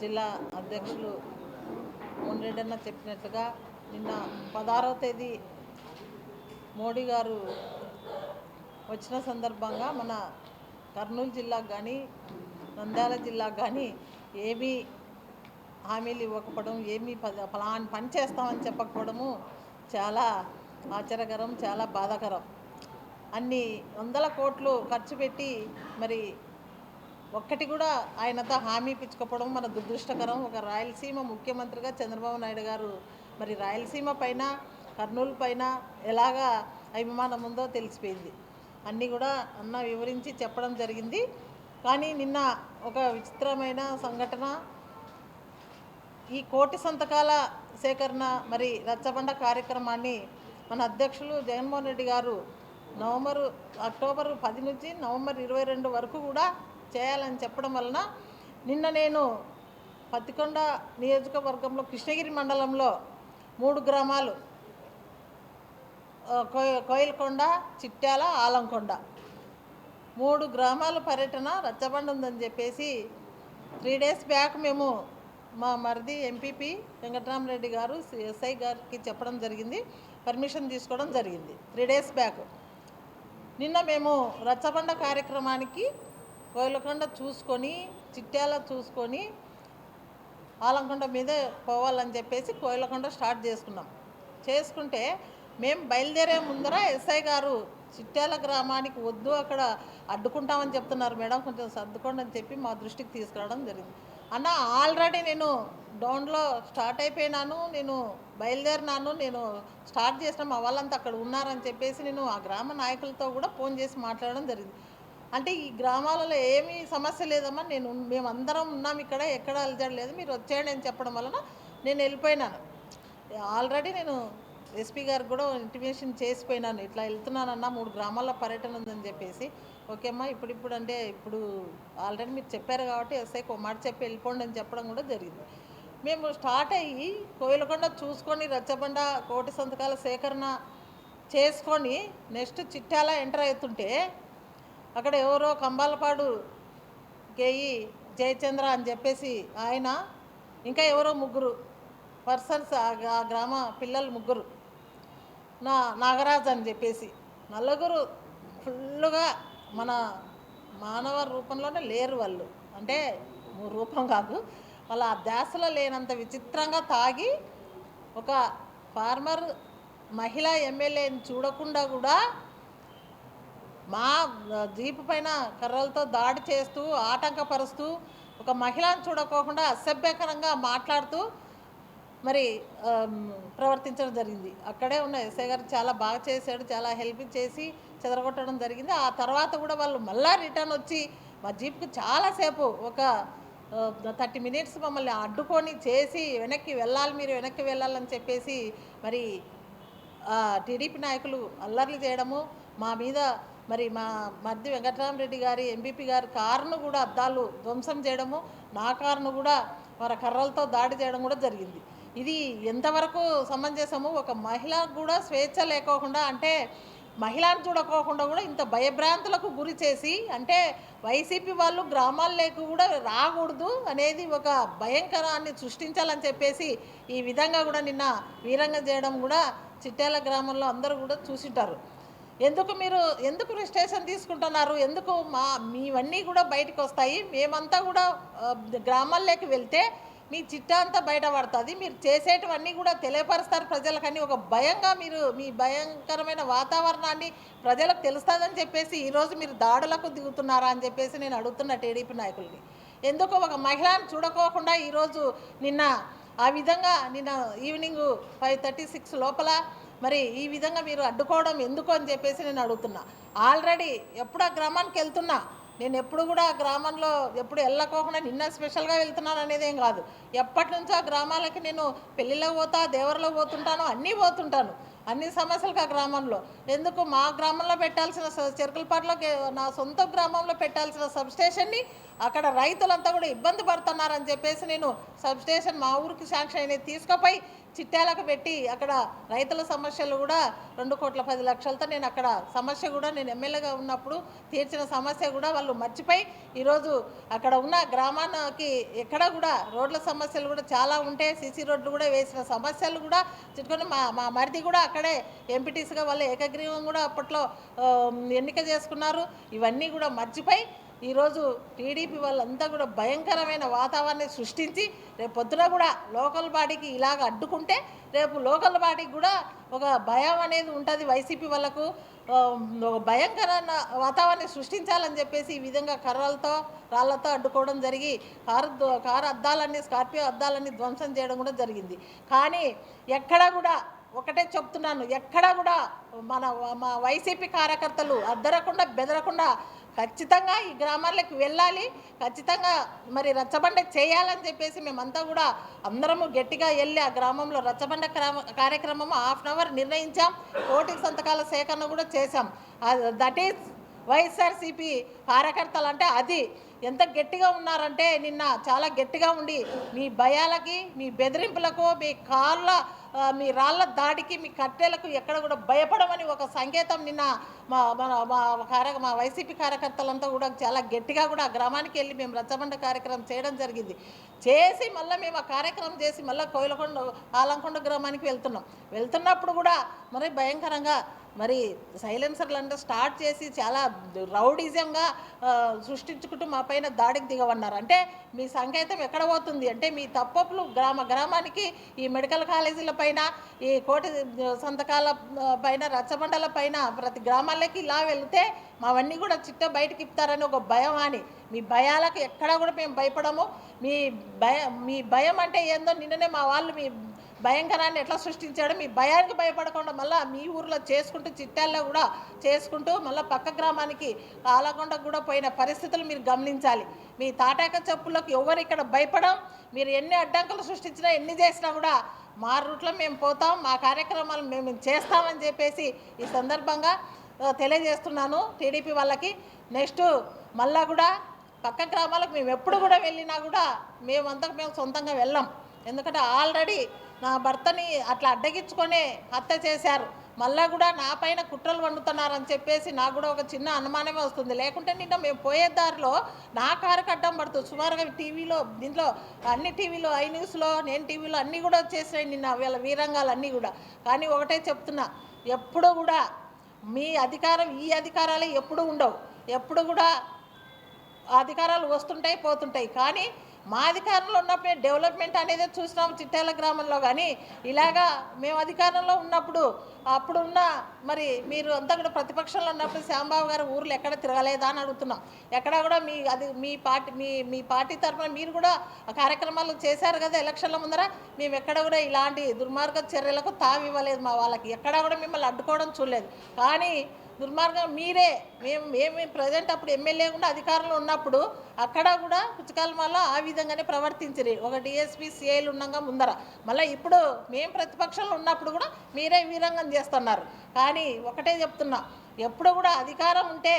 జిల్లా అధ్యక్షులు రెడ్డన్న చెప్పినట్లుగా నిన్న పదహారవ తేదీ మోడీ గారు వచ్చిన సందర్భంగా మన కర్నూలు జిల్లాకు కానీ నంద్యాల జిల్లాకు కానీ ఏమీ హామీలు ఇవ్వకపోవడం ఏమీ ప- పని చేస్తామని చెప్పకపోవడము చాలా ఆశ్చర్యకరం చాలా బాధాకరం. అన్ని వందల కోట్లు ఖర్చు పెట్టి మరి ఒక్కటి కూడా ఆయనతో హామీ ఇప్పించుకోవడం మన దురదృష్టకరం. ఒక రాయలసీమ ముఖ్యమంత్రిగా చంద్రబాబు నాయుడు గారు మరి రాయలసీమ పైన కర్నూలు పైన ఎలాగా అభిమానం ఉందో తెలిసిపోయింది. అన్నీ కూడా అన్న వివరించి చెప్పడం జరిగింది. కానీ నిన్న ఒక విచిత్రమైన సంఘటన ఈ కోటి సంతకాల సేకరణ మరి రచ్చబండ కార్యక్రమాన్ని మన అధ్యక్షులు జగన్మోహన్ రెడ్డి గారు నవంబరు అక్టోబర్ పది నుంచి నవంబర్ ఇరవై రెండు వరకు కూడా చేయాలని చెప్పడం వలన నిన్న నేను పత్తికొండ నియోజకవర్గంలో కృష్ణగిరి మండలంలో మూడు గ్రామాలు కోయిలకొండ చిట్యాల ఆలంకొండ. మూడు గ్రామాల పర్యటన రచ్చబండ ఉందని చెప్పేసి త్రీ డేస్ బ్యాక్ మేము మా మరిది ఎంపీపీ వెంకటరామరెడ్డి గారు ఎస్ఐ గారికి చెప్పడం జరిగింది పర్మిషన్ తీసుకోవడం జరిగింది త్రీ డేస్ బ్యాక్. నిన్న మేము రచ్చబండ కార్యక్రమానికి కోయిలకొండ చూసుకొని చిట్యాల చూసుకొని ఆలంకొండ మీదే పోవాలని చెప్పేసి కోయిలకొండ స్టార్ట్ చేసుకున్నాం. చేసుకుంటే మేము బయలుదేరే ముందర ఎస్ఐ గారు చిట్యాల గ్రామానికి వద్దు అక్కడ అడ్డుకుంటామని చెప్తున్నారు మేడం కొంచెం సర్దుకోండి అని చెప్పి మా దృష్టికి తీసుకురావడం జరిగింది. అన్న ఆల్రెడీ నేను డౌన్లో స్టార్ట్ అయిపోయినాను నేను బయలుదేరినాను నేను స్టార్ట్ చేసిన మా వాళ్ళంతా అక్కడ ఉన్నారని చెప్పేసి నేను ఆ గ్రామ నాయకులతో కూడా ఫోన్ చేసి మాట్లాడడం జరిగింది. అంటే ఈ గ్రామాలలో ఏమీ సమస్య లేదమ్మా. నేను మేమందరం ఉన్నాం ఇక్కడ ఎక్కడ అలజడలేదు మీరు వచ్చేయండి అని చెప్పడం వలన నేను వెళ్ళిపోయినాను. ఆల్రెడీ నేను ఎస్పీ గారికి కూడా ఇంటిమేషన్ చేసిపోయినాను. ఇట్లా వెళ్తున్నానన్నా మూడు గ్రామాల పర్యటన ఉందని చెప్పేసి. ఓకే అమ్మా ఇప్పుడు ఇప్పుడు అంటే ఇప్పుడు ఆల్రెడీ మీరు చెప్పారు కాబట్టి ఎస్ఐకి ఒక మాట చెప్పి వెళ్ళిపోండి అని చెప్పడం కూడా జరిగింది. మేము స్టార్ట్ అయ్యి కోయిలకొండ చూసుకొని రచ్చబండ కోటి సంతకాల సేకరణ చేసుకొని నెక్స్ట్ చిట్టాల ఎంటర్ అవుతుంటే అక్కడ ఎవరో కంబాలపాడు గేయి జయచంద్ర అని చెప్పేసి ఆయన ఇంకా ఎవరో ముగ్గురు పర్సన్స్ ఆ గ్రా- ఆ గ్రామ పిల్లలు ముగ్గురు. నా నాగరాజ్ అని చెప్పేసి. నలుగురు ఫుల్లుగా మన మానవ రూపంలోనే లేరు వాళ్ళు. అంటే రూపం కాదు. వాళ్ళ ఆ ధ్యాసలో లేనంత విచిత్రంగా తాగి ఒక ఫార్మర్ మహిళా ఎమ్మెల్యేని చూడకుండా కూడా మా జీపు పైన కర్రలతో దాడి చేస్తూ ఆటంకపరుస్తూ ఒక మహిళను చూడకోకుండా అసభ్యకరంగా మాట్లాడుతూ మరి ప్రవర్తించడం జరిగింది. అక్కడే ఉన్న ఎస్ఐ గారు చాలా బాగా చేశాడు చాలా హెల్ప్ చేసి చెదరగొట్టడం జరిగింది. ఆ తర్వాత కూడా వాళ్ళు మళ్ళా రిటర్న్ వచ్చి మా జీప్కి చాలాసేపు ఒక థర్టీ మినిట్స్ మమ్మల్ని అడ్డుకొని చేసి వెనక్కి వెళ్ళాలి మీరు వెనక్కి వెళ్ళాలని చెప్పేసి మరి ఆ, టీడీపీ నాయకులు అల్లర్లు చేయడము మా మీద మరి మా మద్ది వెంకటరామరెడ్డి గారి ఎంపీపీ గారి కారును కూడా అద్దాలు ధ్వంసం చేయడము నా కారును కూడా మరి కర్రలతో దాడి చేయడం కూడా జరిగింది. ఇది ఎంతవరకు సమంజసము? ఒక మహిళకు కూడా స్వేచ్ఛ లేకోకుండా అంటే మహిళను చూడకోకుండా కూడా ఇంత భయభ్రాంతులకు గురి చేసి అంటే వైసీపీ వాళ్ళు గ్రామాల్లోకి కూడా రాకూడదు అనేది ఒక భయంకరాన్ని సృష్టించాలని చెప్పేసి ఈ విధంగా కూడా నిన్న వీరంగం చేయడం కూడా చిట్యాల గ్రామంలో అందరూ కూడా చూసింటారు. ఎందుకు మీరు ఎందుకు రిజిస్ట్రేషన్ తీసుకుంటున్నారు? ఎందుకు మా మీవన్నీ కూడా బయటకు వస్తాయి. మేమంతా కూడా గ్రామాల్లోకి వెళ్తే మీ చిట్టా అంతా బయటపడుతుంది. మీరు చేసేటివన్నీ కూడా తెలియపరుస్తారు ప్రజలకని. ఒక భయంగా మీరు మీ భయంకరమైన వాతావరణాన్ని ప్రజలకు తెలుస్తుందని చెప్పేసి ఈరోజు మీరు దాడులకు దిగుతున్నారా అని చెప్పేసి నేను అడుగుతున్న టీడీపీ నాయకుల్ని. ఎందుకు ఒక మహిళను చూడకోకుండా ఈరోజు నిన్న ఆ విధంగా నిన్న ఈవినింగ్ ఫైవ్ థర్టీ సిక్స్ లోపల మరి ఈ విధంగా మీరు అడ్డుకోవడం ఎందుకు అని చెప్పేసి నేను అడుగుతున్నా. ఆల్రెడీ ఎప్పుడు ఆ గ్రామానికి వెళ్తున్నా. నేను ఎప్పుడు కూడా ఆ గ్రామంలో ఎప్పుడు వెళ్ళకోకుండా నిన్న స్పెషల్గా వెళ్తున్నాను అనేది ఏం కాదు. ఎప్పటి నుంచో ఆ గ్రామాలకి నేను పెళ్ళిలో పోతా దేవరలో పోతుంటాను అన్నీ పోతుంటాను. అన్ని సమస్యలకు ఆ గ్రామంలో. ఎందుకు? మా గ్రామంలో పెట్టాల్సిన స- చెరుకులపాటలో నా సొంత గ్రామంలో పెట్టాల్సిన సబ్స్టేషన్ని అక్కడ రైతులంతా కూడా ఇబ్బంది పడుతున్నారని చెప్పేసి నేను సబ్స్టేషన్ మా ఊరికి శాంక్షన్ అనేది తీసుకుపోయి చిట్టాలకు పెట్టి అక్కడ రైతుల సమస్యలు కూడా రెండు కోట్ల పది లక్షలతో నేను అక్కడ సమస్య కూడా నేను ఎమ్మెల్యేగా ఉన్నప్పుడు తీర్చిన సమస్య కూడా వాళ్ళు మర్చిపోయి ఈరోజు అక్కడ ఉన్న గ్రామానికి ఎక్కడ కూడా రోడ్ల సమస్యలు కూడా చాలా ఉంటాయి సీసీ రోడ్లు కూడా వేసిన సమస్యలు కూడా చిట్టుకొని మా మా మరిది కూడా అక్కడే ఎంపీటీసీగా వాళ్ళు ఏకగ్రీవం కూడా అప్పట్లో ఎన్నిక చేసుకున్నారు. ఇవన్నీ కూడా మర్చిపోయి ఈరోజు టీడీపీ వాళ్ళంతా కూడా భయంకరమైన వాతావరణాన్ని సృష్టించి రేపు పొద్దున కూడా లోకల్ బాడీకి ఇలాగ అడ్డుకుంటే రేపు లోకల్ బాడీకి కూడా ఒక భయం అనేది ఉంటుంది వైసీపీ వాళ్ళకు. ఒక భయంకరమైన వాతావరణాన్ని సృష్టించాలని చెప్పేసి ఈ విధంగా కర్రలతో రాళ్ళతో అడ్డుకోవడం జరిగి కారు కారు అద్దాలన్నీ స్కార్పియో అద్దాలన్నీ ధ్వంసం చేయడం కూడా జరిగింది. కానీ ఎక్కడ కూడా ఒకటే చెప్తున్నాను ఎక్కడ కూడా మన మా వైసీపీ కార్యకర్తలు అద్దరకుండా బెదరకుండా ఖచ్చితంగా ఈ గ్రామాలకు వెళ్ళాలి. ఖచ్చితంగా మరి రచ్చబండ చేయాలని చెప్పేసి మేమంతా కూడా అందరము గట్టిగా వెళ్ళి ఆ గ్రామంలో రచ్చబండ క్రమ కార్యక్రమం హాఫ్ అన్ అవర్ నిర్ణయించాం. కోటికి సంతకాల సేకరణ కూడా చేశాం. దట్ ఈస్ వైఎస్ఆర్సీపీ కార్యకర్తలు అంటే అది. ఎంత గట్టిగా ఉన్నారంటే నిన్న చాలా గట్టిగా ఉండి మీ భయాలకి మీ బెదిరింపులకు మీ కాళ్ళ మీ రాళ్ళ దాడికి మీ కట్టెలకు ఎక్కడ కూడా భయపడమని ఒక సంకేతం నిన్న మా మన మా కార్య మా వైసీపీ కార్యకర్తలంతా కూడా చాలా గట్టిగా కూడా ఆ గ్రామానికి వెళ్ళి మేము రచ్చబండ కార్యక్రమం చేయడం జరిగింది. చేసి మళ్ళీ మేము ఆ కార్యక్రమం చేసి మళ్ళీ కోయిలకొండ ఆలంకొండ గ్రామానికి వెళ్తున్నాం. వెళ్తున్నప్పుడు కూడా మరి భయంకరంగా మరి సైలెన్సర్లు అంటే స్టార్ట్ చేసి చాలా రౌడిజంగా సృష్టించుకుంటూ మాపై పైన దాడికి దిగవన్నారు. అంటే మీ సంకేతం ఎక్కడ పోతుంది? అంటే మీ తప్పప్పులు గ్రామ గ్రామానికి ఈ మెడికల్ కాలేజీల పైన ఈ కోటి సంతకాల పైన రచ్చబండల పైన ప్రతి గ్రామాలకి ఇలా వెళితే మావన్నీ కూడా చిట్ట బయటకి ఇప్తారని ఒక భయం అని. మీ భయాలకు ఎక్కడా కూడా మేము భయపడము. మీ భయ మీ భయం అంటే ఏందో నిన్ననే మా వాళ్ళు మీ భయంకరాన్ని ఎట్లా సృష్టించాడో? మీ భయానికి భయపడకుండా మళ్ళీ మీ ఊర్లో చేసుకుంటూ చిట్టాల్లో కూడా చేసుకుంటూ మళ్ళీ పక్క గ్రామానికి ఆలకొండకు కూడా పోయిన పరిస్థితులు మీరు గమనించాలి. మీ తాటాక చెప్పులకు ఎవరు ఇక్కడ భయపడం? మీరు ఎన్ని అడ్డంకులు సృష్టించినా ఎన్ని చేసినా కూడా మా రూట్లో మేము పోతాం మా కార్యక్రమాలు మేము చేస్తామని చెప్పేసి ఈ సందర్భంగా తెలియజేస్తున్నాను టీడీపీ వాళ్ళకి. నెక్స్ట్ మళ్ళా కూడా పక్క గ్రామాలకు మేము ఎప్పుడు కూడా వెళ్ళినా కూడా మేమంతకు మేము సొంతంగా వెళ్ళాం. ఎందుకంటే ఆల్రెడీ నా భర్తని అట్లా అడ్డగించుకొనే హత్య చేశారు. మళ్ళా కూడా నా పైన కుట్రలు వండుతున్నారని చెప్పేసి నాకు కూడా ఒక చిన్న అనుమానమే వస్తుంది. లేకుంటే నిన్న మేము పోయే దారిలో నా కారుకి అడ్డం పడుతుంది సుమారుగా టీవీలో దీంట్లో అన్ని టీవీలో ఐ న్యూస్లో నేను టీవీలో అన్నీ కూడా వచ్చేసినాయి నిన్న వీళ్ళ వీరంగాలు అన్నీ కూడా. కానీ ఒకటే చెప్తున్నా ఎప్పుడు కూడా మీ అధికారం ఈ అధికారాలే ఎప్పుడు ఉండవు. ఎప్పుడు కూడా అధికారాలు వస్తుంటాయి పోతుంటాయి. కానీ మా అధికారంలో ఉన్నప్పుడు డెవలప్మెంట్ అనేది చూసినాం చిట్టాల గ్రామంలో కానీ ఇలాగా మేము అధికారంలో ఉన్నప్పుడు అప్పుడున్న మరి మీరు అంతా కూడా ప్రతిపక్షంలో ఉన్నప్పుడు శ్యాంబాబు గారు ఊర్లో ఎక్కడ తిరగలేదా అని అడుగుతున్నాం. ఎక్కడ కూడా మీ అది మీ పార్టీ మీ మీ పార్టీ తరఫున మీరు కూడా కార్యక్రమాలు చేశారు కదా ఎలక్షన్ల ముందర. మేము ఎక్కడ కూడా ఇలాంటి దుర్మార్గ చర్యలకు తావివ్వలేదు మా వాళ్ళకి. ఎక్కడా కూడా మిమ్మల్ని అడ్డుకోవడం చూడలేదు. కానీ దుర్మార్గం మీరే. మేము ఏమి ప్రజెంట్ అప్పుడు ఎమ్మెల్యే కూడా అధికారంలో ఉన్నప్పుడు అక్కడ కూడా పుచ్చకాలమాలో ఆ విధంగానే ప్రవర్తించరు. ఒక డిఎస్పీ సిఐలు ఉండగా ముందర. మళ్ళీ ఇప్పుడు మేము ప్రతిపక్షంలో ఉన్నప్పుడు కూడా మీరే వీరంగం చేస్తున్నారు. కానీ ఒకటే చెప్తున్నా. ఎప్పుడు కూడా అధికారం ఉంటే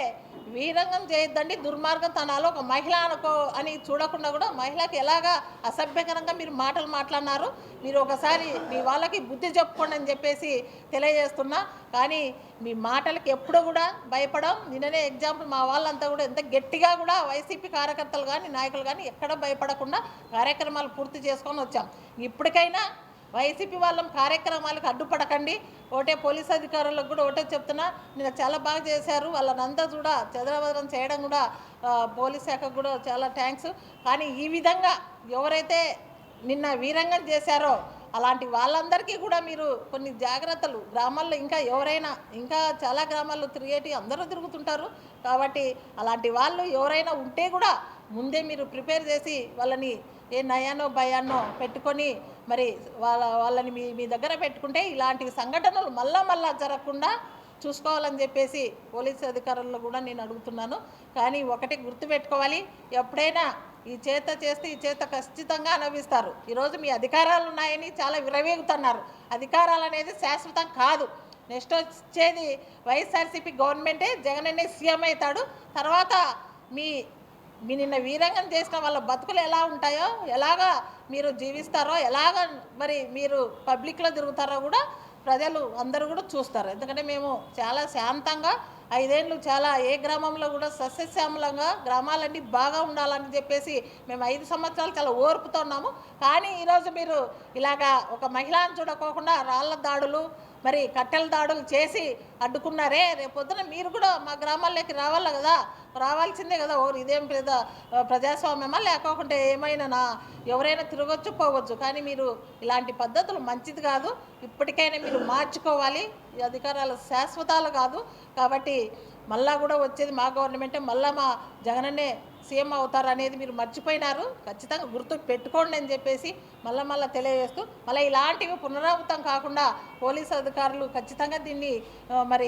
వీరంగం చేయొద్దండి దుర్మార్గం. తనాలో ఒక మహిళ అనుకో అని చూడకుండా కూడా మహిళకి ఎలాగా అసభ్యకరంగా మీరు మాటలు మాట్లాడినారు? మీరు ఒకసారి మీ వాళ్ళకి బుద్ధి చెప్పుకోండి అని చెప్పేసి తెలియజేస్తున్నా. కానీ మీ మాటలకి ఎప్పుడు కూడా భయపడం నిన్ననే ఎగ్జాంపుల్ మా వాళ్ళంతా కూడా ఎంత గట్టిగా కూడా వైసీపీ కార్యకర్తలు కానీ నాయకులు కానీ ఎక్కడ భయపడకుండా కార్యక్రమాలు పూర్తి చేసుకొని వచ్చాం. ఇప్పటికైనా వైసీపీ వాళ్ళం కార్యక్రమాలకు అడ్డుపడకండి. ఒకటే పోలీస్ అధికారులకు కూడా ఒకటే చెప్తున్నా. నేను చాలా బాగా చేశారు. వాళ్ళనంతా కూడా చదరవదరం చేయడం కూడా పోలీస్ శాఖకు కూడా చాలా థ్యాంక్స్ కానీ ఈ విధంగా ఎవరైతే నిన్న వీరంగం చేశారో అలాంటి వాళ్ళందరికీ కూడా మీరు కొన్ని జాగ్రత్తలు. గ్రామాల్లో ఇంకా ఎవరైనా ఇంకా చాలా గ్రామాల్లో తిరిగేటి అందరూ తిరుగుతుంటారు. కాబట్టి అలాంటి వాళ్ళు ఎవరైనా ఉంటే కూడా ముందే మీరు ప్రిపేర్ చేసి వాళ్ళని ఏ నయానో భయానో పెట్టుకొని మరి వాళ్ళ వాళ్ళని మీ మీ దగ్గర పెట్టుకుంటే ఇలాంటి సంఘటనలు మళ్ళా మళ్ళా జరగకుండా చూసుకోవాలని చెప్పేసి పోలీసు అధికారులను కూడా నేను అడుగుతున్నాను. కానీ ఒకటి గుర్తుపెట్టుకోవాలి ఎప్పుడైనా ఈ చేత చేస్తే ఈ చేత ఖచ్చితంగా అనుభవిస్తారు. ఈరోజు మీ అధికారాలు ఉన్నాయని చాలా విరవేగుతున్నారు అధికారాలు అనేది శాశ్వతం కాదు. నెక్స్ట్ వచ్చేది వైఎస్ఆర్సీపీ గవర్నమెంటే జగన్ అనే సీఎం అవుతాడు. తర్వాత మీ మీ నిన్న వీరంగం చేసిన వాళ్ళ బతుకులు ఎలా ఉంటాయో ఎలాగా మీరు జీవిస్తారో ఎలాగ మరి మీరు పబ్లిక్లో తిరుగుతారో కూడా ప్రజలు అందరూ కూడా చూస్తారు. ఎందుకంటే మేము చాలా శాంతంగా ఐదేళ్ళు చాలా ఏ గ్రామంలో కూడా సస్యశ్యామలంగా గ్రామాలన్నీ బాగా ఉండాలని చెప్పేసి మేము ఐదు సంవత్సరాలు చాలా ఓర్పుతో ఉన్నాము. కానీ ఈరోజు మీరు ఇలాగా ఒక మహిళను చూడకోకుండా రాళ్ళ దాడులు మరి కట్టెల దాడులు చేసి అడ్డుకున్నారే. రేపొద్దున మీరు కూడా మా గ్రామాల్లోకి రావాలి కదా? రావాల్సిందే కదా. ఓరు ఇదేం పెద్ద ప్రజాస్వామ్యమా? లేకోకుంటే ఏమైనా నా ఎవరైనా తిరగొచ్చు పోవచ్చు. కానీ మీరు ఇలాంటి పద్ధతులు మంచిది కాదు. ఇప్పటికైనా మీరు మార్చుకోవాలి. ఈ అధికారాలు శాశ్వతాలు కాదు. కాబట్టి మళ్ళా కూడా వచ్చేది మా గవర్నమెంటే మళ్ళా మా జగనన్నే సీఎం అవుతారు అనేది మీరు మర్చిపోయినారు. ఖచ్చితంగా గుర్తు పెట్టుకోండి అని చెప్పేసి మళ్ళీ మళ్ళీ తెలియజేస్తూ మళ్ళీ ఇలాంటివి పునరావృతం కాకుండా పోలీసు అధికారులు ఖచ్చితంగా దీన్ని మరి